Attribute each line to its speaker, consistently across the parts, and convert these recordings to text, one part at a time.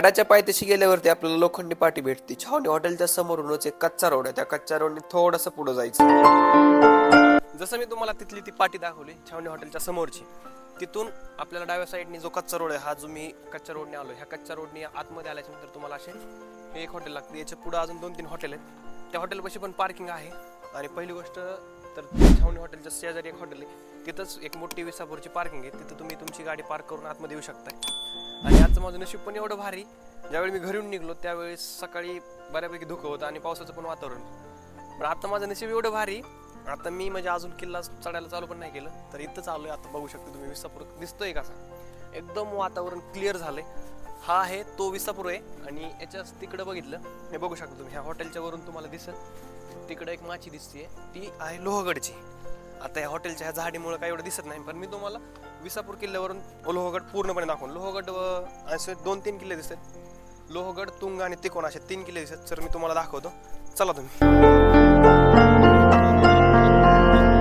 Speaker 1: गडाच्या पायथ्याशी गेल्यावरती आपल्याला लोखंडी पाटी भेटते. छावणी हॉटेलच्या समोरूनच एक कच्चा रोड आहे. त्या कच्च्या रोडने थोडस पुढे जायचं. जसं मी तुम्हाला तिथली ती पाटी दाखवली छावणी हॉटेलच्या समोरची तिथून आपल्याला डाव्या साईडने जो कच्चा रोड आहे हा जो मी कच्च्या रोडने आलो ह्या कच्च्या रोडने आतमध्ये आल्याच्यानंतर तुम्हाला असे हे एक हॉटेल लागते. याच्यापुढे अजून दोन तीन हॉटेल आहेत. त्या हॉटेलपाशी पण पार्किंग आहे. आणि पहिली गोष्ट तर छावणी हॉटेलच्या शेजारी एक हॉटेल आहे. तिथंच एक मोठी विसापूरची पार्किंग आहे. तिथं तुम्ही तुमची गाडी पार्क करून आतमध्ये येऊ शकताय. आणि आजचं माझं नशीब पण एवढं भारी. ज्यावेळी मी घरून निघलो त्यावेळेस सकाळी बऱ्यापैकी धुकं होतं आणि पावसाचं पण वातावरण. पण आता माझं नशीब एवढं भारी. आता मी म्हणजे अजून किल्ला चढायला चालू पण नाही केलं. तर इथं चालू आहे. आता बघू शकतो तुम्ही विसापूर दिसतोय कसा. एकदम वातावरण क्लिअर झालंय. हा आहे तो विसापूर आहे. आणि याच्याच तिकडं बघितलं. हे बघू शकता तुम्ही. ह्या हॉटेलच्या वरून तुम्हाला दिसत तिकडे एक माची दिसते ती आहे लोहगडची. आता या हॉटेलच्या ह्या झाडीमुळे काही एवढं दिसत नाही पण मी तुम्हाला विसापूर किल्ल्यावरून लोहगड पूर्णपणे दाखवून लोहगड व असे दोन तीन किल्ले दिसतात. लोहगड तुंग आणि तिकोण असे तीन किल्ले दिसतात तर मी तुम्हाला दाखवतो. चला तुम्ही.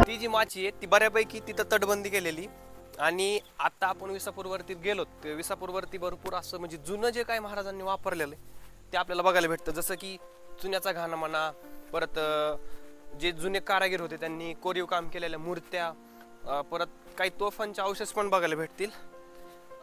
Speaker 1: ती जी माची आहे ती बऱ्यापैकी तिथं तटबंदी केलेली. आणि आता आपण विसापूरवरती गेलो ते विसापूरवरती भरपूर असं म्हणजे जुनं जे काही महाराजांनी वापरलेलं आहे ते आपल्याला बघायला भेटतं. जसं की चुन्याचा घाणा म्हणा परत जे जुने कारागीर होते त्यांनी कोरीव काम केलेल्या मूर्त्या परत काही तोफांचे अवशेष पण बघायला भेटतील.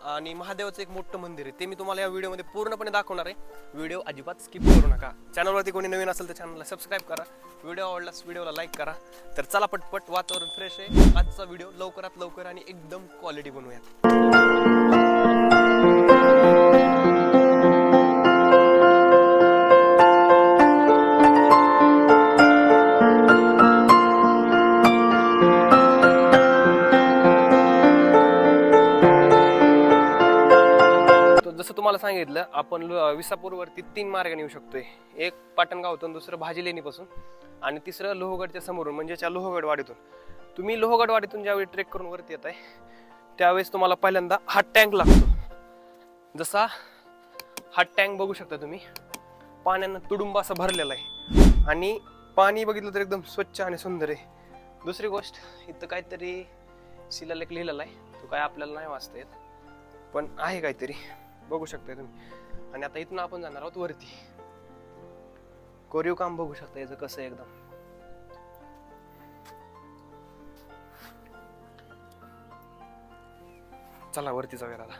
Speaker 1: आणि महादेवाचं एक मोठं मंदिर आहे ते मी तुम्हाला या व्हिडिओमध्ये पूर्णपणे दाखवणार आहे. व्हिडिओ अजिबात स्किप करू नका. चॅनलवरती कोणी नवीन असेल तर चॅनलला सबस्क्राईब करा. व्हिडिओ आवडलास व्हिडिओला लाईक करा. तर चला पटपट वातावरण फ्रेश आहे. आजचा व्हिडिओ लवकरात लवकर आणि एकदम क्वालिटी बनवूयात. तुम्हाला सांगितलं आपण विसापूरवरती तीन मार्गाने येऊ शकतोय. एक पाटणगावतून दुसरं भाजी लेणीपासून आणि तिसरं लोहगडच्या समोरून म्हणजे त्या लोहगडवाडीतून. तुम्ही लोहगडवाडीतून ज्यावेळी ट्रेक करून वरती येत आहे त्यावेळेस तुम्हाला पहिल्यांदा हा टँक लागतो. जसा हा टँक बघू शकता तुम्ही पाण्यानं तुडुंब असं भरलेला आहे. आणि पाणी बघितलं तर एकदम स्वच्छ आणि सुंदर आहे. दुसरी गोष्ट इथं काहीतरी शिलालेख लिहिलेला आहे. तो काय आपल्याला नाही वाचता येत पण आहे काहीतरी. बघू शकताय तुम्ही. आणि आता इथून आपण जाणार आहोत वरती. कोरीव काम बघू शकता याचं कसं एकदम. चला वरती जाऊया दादा.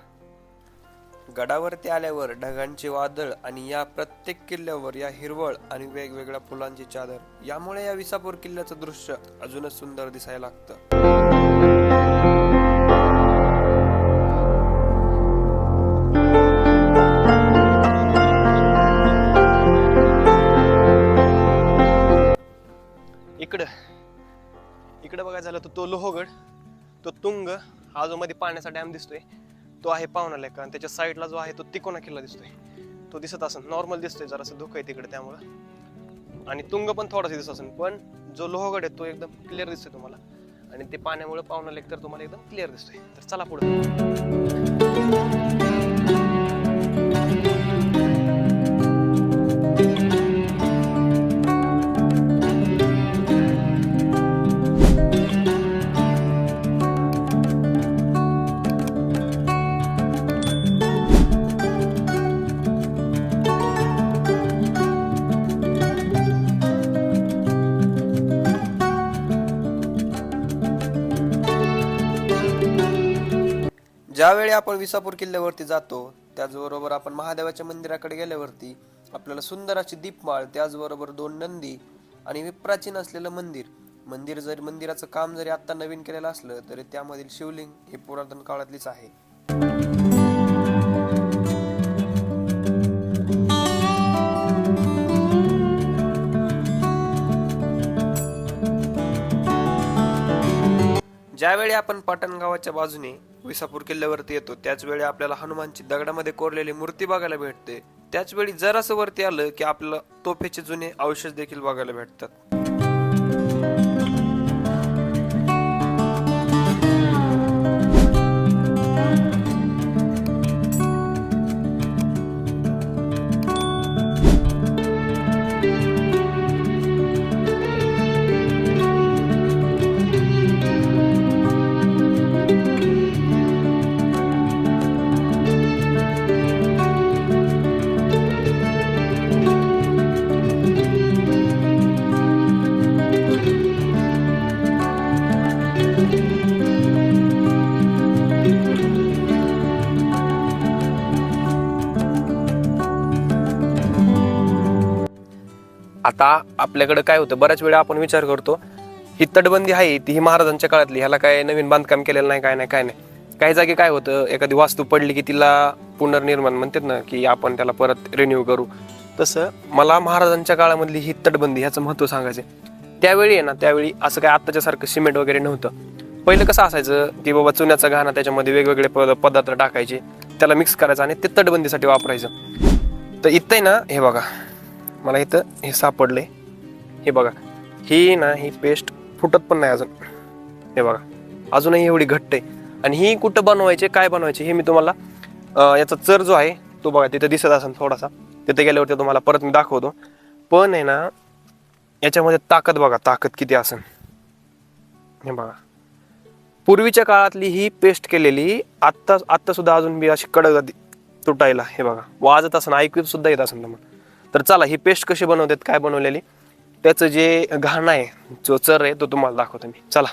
Speaker 1: गडावरती आल्यावर ढगांचे वादळ आणि या प्रत्येक किल्ल्यावर या हिरवळ आणि वेगवेगळ्या फुलांची चादर यामुळे या विसापूर किल्ल्याचं दृश्य अजूनच सुंदर दिसायला लागतं. इकडं. इकडं बघायचं झालं तर तो लोहगड तो तुंग हा जो मध्ये पाण्याचा डॅम दिसतोय तो आहे पाहुणा लेका. आणि त्याच्या साईडला जो आहे तो तिकोना किल्ला दिसतोय. तो दिसत असेल नॉर्मल दिसतोय जरासं धुकं आहे तिकडे त्यामुळं. आणि तुंग पण थोडासा दिसत असेल पण जो लोहगड आहे तो एकदम क्लिअर दिसतोय तुम्हाला. आणि ते पाण्यामुळे पाहुणा लेक तर तुम्हाला एकदम क्लिअर दिसतोय. तर चला पुढे. ज्यावेळी आपण विसापूर किल्ल्यावरती जातो त्याचबरोबर आपण महादेवाच्या मंदिराकडे गेल्यावरती आपल्याला सुंदर अशी दीपमाळ त्याचबरोबर दोन नंदी आणि विप्राचीन असलेलं मंदिर. मंदिर जरी मंदिराचं काम जरी आत्ता नवीन केलेलं असलं तरी त्यामधील शिवलिंग हे पुरातन काळातलीच आहे. ज्यावेळी आपण पाटण गावाच्या बाजूने विसापूर किल्ल्यावरती येतो त्याचवेळी आपल्याला हनुमानची दगडामध्ये कोरलेली मूर्ती बघायला भेटते. त्याचवेळी जरासं वरती आलं की आपल्याला तोफेचे जुने अवशेष देखील बघायला भेटतात. आता आपल्याकडे काय होतं बऱ्याच वेळा आपण विचार करतो ही तटबंदी आहे ती ही महाराजांच्या काळातली ह्याला काय नवीन बांधकाम केलेलं नाही काय नाही काय नाही. काही जागी काय होतं एखादी वास्तू पडली की तिला पुनर्निर्माण म्हणतात ना की आपण त्याला परत रिन्यू करू. तसं मला महाराजांच्या काळामधली ही तटबंदी ह्याचं महत्त्व सांगायचं त्यावेळी आहे ना त्यावेळी असं काय आत्ताच्या सारखं सिमेंट वगैरे नव्हतं. पहिलं कसं असायचं की बाबा चुन्याचा घाणा त्याच्यामध्ये वेगवेगळे पद- पदार्थ टाकायचे त्याला मिक्स करायचं आणि ते तटबंदीसाठी वापरायचं. तर इथं आहे ना हे बघा. मला इथं हे सापडले. हे बघा. ही ना ही पेस्ट फुटत पण नाही अजून. हे बघा. अजूनही एवढी घट्ट आहे. आणि ही कुठं बनवायचे काय बनवायचे हे मी तुम्हाला याचा चर जो आहे तो बघा तिथे दिसत असेल थोडासा. तिथे गेल्यावरती तुम्हाला परत मी दाखवतो. पण आहे ना याच्यामध्ये ताकद बघा ताकद किती असेल. हे बघा. पूर्वीच्या काळातली ही पेस्ट केलेली आत्ता आत्तासुद्धा अजून बी अशी कडक तुटायला. हे बघा. वाजत असं ऐकू सुद्धा येत असेल तुम्हाला. तर चला ही पेस्ट कशी बनवतात काय बनवलेली? त्याचं जे घाण आहे जो चर आहे तो तुम्हाला दाखवतो मी. चला.